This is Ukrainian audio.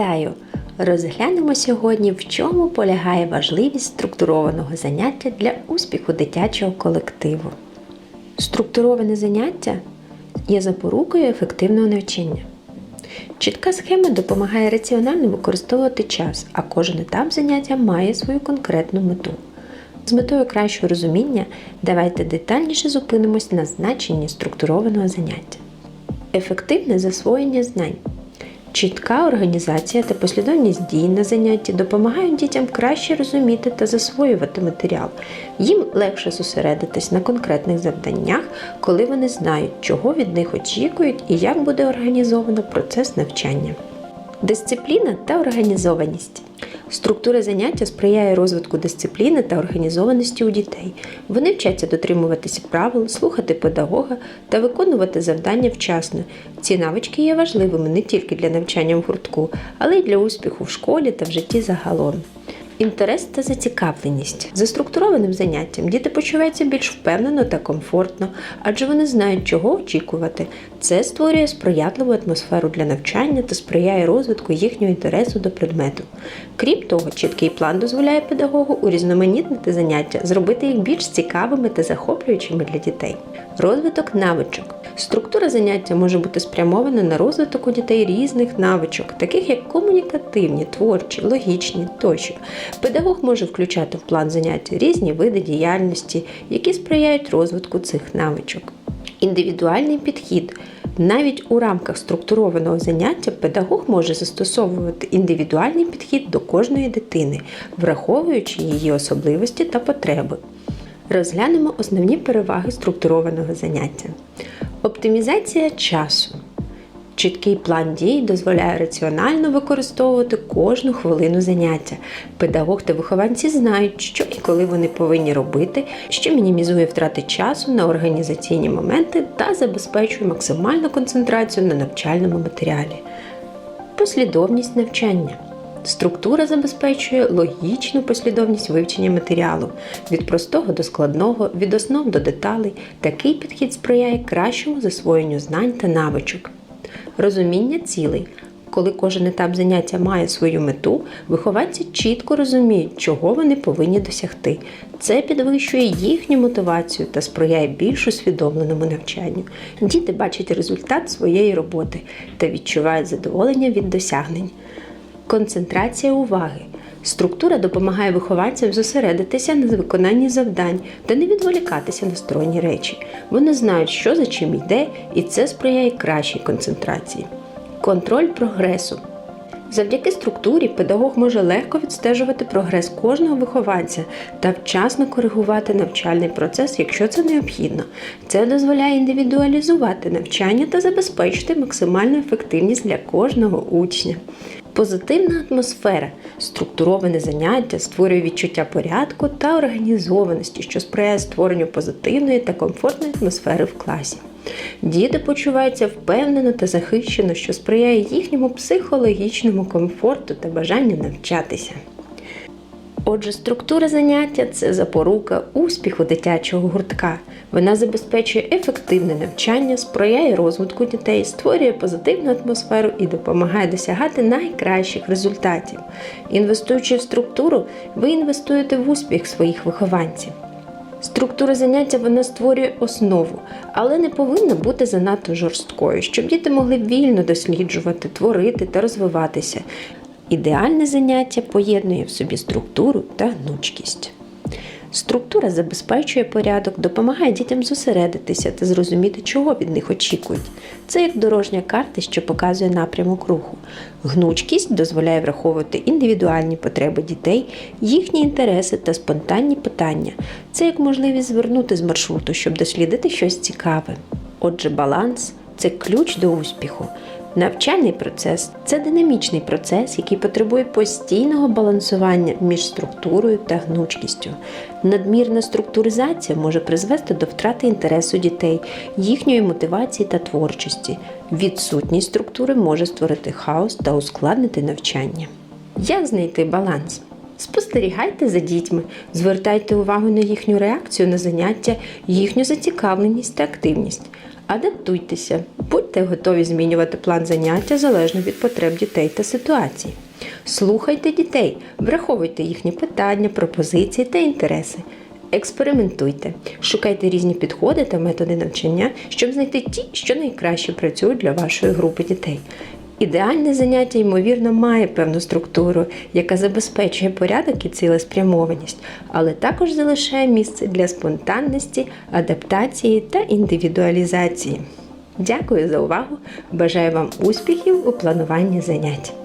Вітаю! Розглянемо сьогодні, в чому полягає важливість структурованого заняття для успіху дитячого колективу. Структуроване заняття є запорукою ефективного навчання. Чітка схема допомагає раціонально використовувати час, а кожен етап заняття має свою конкретну мету. З метою кращого розуміння давайте детальніше зупинимось на значенні структурованого заняття. Ефективне засвоєння знань. Чітка організація та послідовність дій на занятті допомагають дітям краще розуміти та засвоювати матеріал. Їм легше зосередитись на конкретних завданнях, коли вони знають, чого від них очікують і як буде організовано процес навчання. Дисципліна та організованість. Структура заняття сприяє розвитку дисципліни та організованості у дітей. Вони вчаться дотримуватися правил, слухати педагога та виконувати завдання вчасно. Ці навички є важливими не тільки для навчання в гуртку, але й для успіху в школі та в житті загалом. Інтерес та зацікавленість. За структурованим заняттям діти почуваються більш впевнено та комфортно, адже вони знають, чого очікувати. Це створює сприятливу атмосферу для навчання та сприяє розвитку їхнього інтересу до предмету. Крім того, чіткий план дозволяє педагогу урізноманітнити заняття, зробити їх більш цікавими та захоплюючими для дітей. Розвиток навичок. Структура заняття може бути спрямована на розвиток у дітей різних навичок, таких як комунікативні, творчі, логічні тощо. Педагог може включати в план заняття різні види діяльності, які сприяють розвитку цих навичок. Індивідуальний підхід. Навіть у рамках структурованого заняття педагог може застосовувати індивідуальний підхід до кожної дитини, враховуючи її особливості та потреби. Розглянемо основні переваги структурованого заняття. Оптимізація часу. Чіткий план дій дозволяє раціонально використовувати кожну хвилину заняття. Педагог та вихованці знають, що і коли вони повинні робити, що мінімізує втрати часу на організаційні моменти та забезпечує максимальну концентрацію на навчальному матеріалі. Послідовність навчання. Структура забезпечує логічну послідовність вивчення матеріалу від простого до складного, від основ до деталей. Такий підхід сприяє кращому засвоєнню знань та навичок. Розуміння цілей. Коли кожен етап заняття має свою мету, вихованці чітко розуміють, чого вони повинні досягти. Це підвищує їхню мотивацію та сприяє більш усвідомленому навчанню. Діти бачать результат своєї роботи та відчувають задоволення від досягнень. Концентрація уваги. Структура допомагає вихованцям зосередитися на виконанні завдань та не відволікатися на сторонні речі. Вони знають, що за чим йде, і це сприяє кращій концентрації. Контроль прогресу. Завдяки структурі педагог може легко відстежувати прогрес кожного вихованця та вчасно коригувати навчальний процес, якщо це необхідно. Це дозволяє індивідуалізувати навчання та забезпечити максимальну ефективність для кожного учня. Позитивна атмосфера, структуроване заняття створює відчуття порядку та організованості, що сприяє створенню позитивної та комфортної атмосфери в класі. Діти почуваються впевнено та захищено, що сприяє їхньому психологічному комфорту та бажанню навчатися. Отже, структура заняття це запорука успіху дитячого гуртка. Вона забезпечує ефективне навчання, сприяє розвитку дітей, створює позитивну атмосферу і допомагає досягати найкращих результатів. Інвестуючи в структуру, ви інвестуєте в успіх своїх вихованців. Структура заняття вона створює основу, але не повинна бути занадто жорсткою, щоб діти могли вільно досліджувати, творити та розвиватися. Ідеальне заняття поєднує в собі структуру та гнучкість. Структура забезпечує порядок, допомагає дітям зосередитися та зрозуміти, чого від них очікують. Це як дорожня карта, що показує напрямок руху. Гнучкість дозволяє враховувати індивідуальні потреби дітей, їхні інтереси та спонтанні питання. Це як можливість звернути з маршруту, щоб дослідити щось цікаве. Отже, баланс це ключ до успіху. Навчальний процес це динамічний процес, який потребує постійного балансування між структурою та гнучкістю. Надмірна структуризація може призвести до втрати інтересу дітей, їхньої мотивації та творчості. Відсутність структури може створити хаос та ускладнити навчання. Як знайти баланс? Спостерігайте за дітьми, звертайте увагу на їхню реакцію на заняття, їхню зацікавленість та активність. Адаптуйтеся, будьте готові змінювати план заняття залежно від потреб дітей та ситуації. Слухайте дітей, враховуйте їхні питання, пропозиції та інтереси. Експериментуйте, шукайте різні підходи та методи навчання, щоб знайти ті, що найкраще працюють для вашої групи дітей. Ідеальне заняття, ймовірно, має певну структуру, яка забезпечує порядок і цілеспрямованість, але також залишає місце для спонтанності, адаптації та індивідуалізації. Дякую за увагу! Бажаю вам успіхів у плануванні занять!